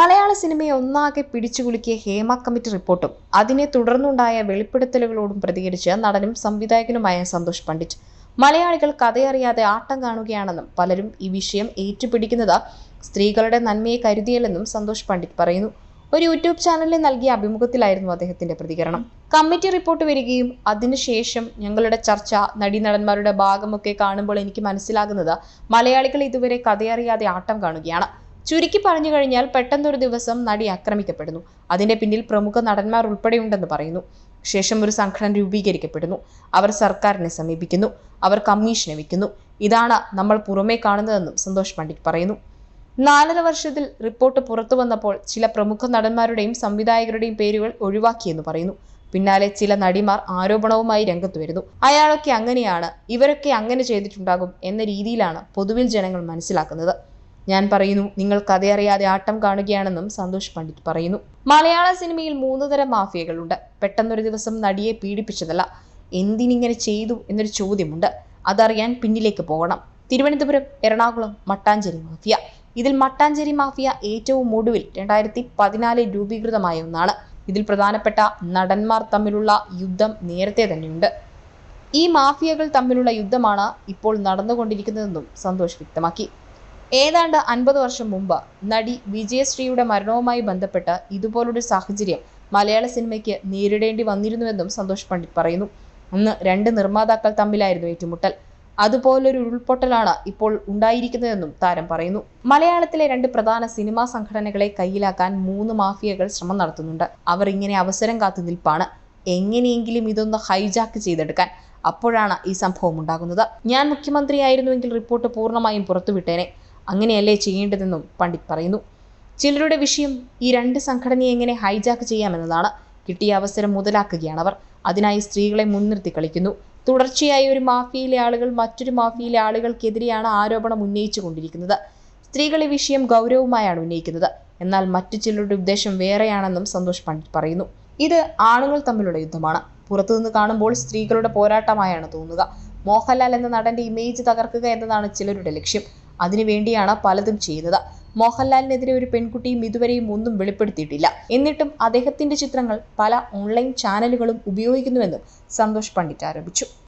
മലയാള സിനിമയെ ഒന്നാകെ പിടിച്ചുകുലുക്കിയ ഹേമ കമ്മിറ്റി റിപ്പോർട്ടും അതിനെ തുടർന്നുണ്ടായ വെളിപ്പെടുത്തലുകളോടും പ്രതികരിച്ച് നടനും സംവിധായകനുമായ സന്തോഷ് പണ്ഡിറ്റ്. മലയാളികൾ കഥയറിയാതെ ആട്ടം കാണുകയാണെന്നും പലരും ഈ വിഷയം ഏറ്റുപിടിക്കുന്നത് സ്ത്രീകളുടെ നന്മയെ കരുതിയല്ലെന്നും സന്തോഷ് പണ്ഡിറ്റ് പറയുന്നു. ഒരു യൂട്യൂബ് ചാനലിൽ നൽകിയ അഭിമുഖത്തിലായിരുന്നു അദ്ദേഹത്തിന്റെ പ്രതികരണം. കമ്മിറ്റി റിപ്പോർട്ട് വരികയും അതിനുശേഷം ഞങ്ങളുടെ ചർച്ച നടീനടന്മാരുടെ ഭാഗമൊക്കെ കാണുമ്പോൾ എനിക്ക് മനസ്സിലാകുന്നത് മലയാളികൾ ഇതുവരെ കഥയറിയാതെ ആട്ടം കാണുകയാണ്. ചുരുക്കി പറഞ്ഞു കഴിഞ്ഞാൽ പെട്ടെന്നൊരു ദിവസം നടി ആക്രമിക്കപ്പെടുന്നു. അതിന്റെ പിന്നിൽ പ്രമുഖ നടന്മാർ ഉൾപ്പെടെയുണ്ടെന്ന് പറയുന്നു. ശേഷം ഒരു സംഘടന രൂപീകരിക്കപ്പെടുന്നു. അവർ സർക്കാരിനെ സമീപിക്കുന്നു. അവർ കമ്മീഷനെ വയ്ക്കുന്നു. ഇതാണ് നമ്മൾ പുറമേ കാണുന്നതെന്നും സന്തോഷ് പണ്ഡിറ്റ് പറയുന്നു. നാലര വർഷത്തിൽ റിപ്പോർട്ട് പുറത്തു വന്നപ്പോൾ ചില പ്രമുഖ നടന്മാരുടെയും സംവിധായകരുടെയും പേരുകൾ ഒഴിവാക്കിയെന്ന് പറയുന്നു. പിന്നാലെ ചില നടിമാർ ആരോപണവുമായി രംഗത്ത് വരുന്നു. അയാളൊക്കെ അങ്ങനെയാണ് ഇവരൊക്കെ അങ്ങനെ ചെയ്തിട്ടുണ്ടാകും എന്ന രീതിയിലാണ് പൊതുവിൽ ജനങ്ങൾ മനസ്സിലാക്കുന്നത്. ഞാൻ പറയുന്നു നിങ്ങൾ കഥയറിയാതെ ആട്ടം കാണുകയാണെന്നും സന്തോഷ് പണ്ഡിറ്റ് പറയുന്നു. മലയാള സിനിമയിൽ മൂന്ന് തരം മാഫിയകളുണ്ട്. പെട്ടെന്നൊരു ദിവസം നടിയെ പീഡിപ്പിച്ചതല്ല എന്തിനിങ്ങനെ ചെയ്തു എന്നൊരു ചോദ്യമുണ്ട്. അതറിയാൻ പിന്നിലേക്ക് പോകണം. തിരുവനന്തപുരം എറണാകുളം മട്ടാഞ്ചേരി മാഫിയ. ഇതിൽ മട്ടാഞ്ചേരി മാഫിയ ഏറ്റവും ഒടുവിൽ രണ്ടായിരത്തി പതിനാലിൽ രൂപീകൃതമായ ഒന്നാണ്. ഇതിൽ പ്രധാനപ്പെട്ട നടന്മാർ തമ്മിലുള്ള യുദ്ധം നേരത്തെ തന്നെയുണ്ട്. ഈ മാഫിയകൾ തമ്മിലുള്ള യുദ്ധമാണ് ഇപ്പോൾ നടന്നുകൊണ്ടിരിക്കുന്നതെന്നും സന്തോഷ് വ്യക്തമാക്കി. ഏതാണ്ട് അൻപത് വർഷം മുമ്പ് നടി വിജയശ്രീയുടെ മരണവുമായി ബന്ധപ്പെട്ട് ഇതുപോലൊരു സാഹചര്യം മലയാള സിനിമയ്ക്ക് നേരിടേണ്ടി വന്നിരുന്നുവെന്നും സന്തോഷ് പണ്ഡിറ്റ് പറയുന്നു. അന്ന് രണ്ട് നിർമ്മാതാക്കൾ തമ്മിലായിരുന്നു ഏറ്റുമുട്ടൽ. അതുപോലൊരു ഉരുൾപൊട്ടലാണ് ഇപ്പോൾ ഉണ്ടായിരിക്കുന്നതെന്നും താരം പറയുന്നു. മലയാളത്തിലെ രണ്ട് പ്രധാന സിനിമാ സംഘടനകളെ കയ്യിലാക്കാൻ മൂന്ന് മാഫിയകൾ ശ്രമം നടത്തുന്നുണ്ട്. അവർ ഇങ്ങനെ അവസരം കാത്തു നിൽപ്പാണ്. എങ്ങനെയെങ്കിലും ഇതൊന്ന് ഹൈജാക്ക് ചെയ്തെടുക്കാൻ അപ്പോഴാണ് ഈ സംഭവം ഉണ്ടാകുന്നത്. ഞാൻ മുഖ്യമന്ത്രിയായിരുന്നുവെങ്കിൽ റിപ്പോർട്ട് പൂർണമായും പുറത്തുവിട്ടേനെ. അങ്ങനെയല്ലേ ചെയ്യേണ്ടതെന്നും പണ്ഡിറ്റ് പറയുന്നു. ചിലരുടെ വിഷയം ഈ രണ്ട് സംഘടനയെ എങ്ങനെ ഹൈജാക്ക് ചെയ്യാമെന്നതാണ്. കിട്ടിയ അവസരം മുതലാക്കുകയാണ് അവർ. അതിനായി സ്ത്രീകളെ മുൻനിർത്തി കളിക്കുന്നു. തുടർച്ചയായി ഒരു മാഫിയയിലെ ആളുകൾ മറ്റൊരു മാഫിയയിലെ ആളുകൾക്കെതിരെയാണ് ആരോപണം ഉന്നയിച്ചു കൊണ്ടിരിക്കുന്നത്. സ്ത്രീകളെ വിഷയം ഗൗരവമായാണ് ഉന്നയിക്കുന്നത്. എന്നാൽ മറ്റു ചിലരുടെ ഉദ്ദേശം വേറെയാണെന്നും സന്തോഷ് പണ്ഡിറ്റ് പറയുന്നു. ഇത് ആണുങ്ങൾ തമ്മിലുള്ള യുദ്ധമാണ്. പുറത്തുനിന്ന് കാണുമ്പോൾ സ്ത്രീകളുടെ പോരാട്ടമായാണ് തോന്നുക. മോഹൻലാൽ എന്ന നടന്റെ ഇമേജ് തകർക്കുക എന്നതാണ് ചിലരുടെ ലക്ഷ്യം. അതിനുവേണ്ടിയാണ് പലതും ചെയ്യുന്നത് മോഹൻലാലിനെതിരെ ഒരു പെൺകുട്ടിയും ഇതുവരെയും ഒന്നും വെളിപ്പെടുത്തിയിട്ടില്ല. എന്നിട്ടും അദ്ദേഹത്തിന്റെ ചിത്രങ്ങൾ പല ഓൺലൈൻ ചാനലുകളും ഉപയോഗിക്കുന്നുവെന്നും സന്തോഷ് പണ്ഡിറ്റ് ആരോപിച്ചു.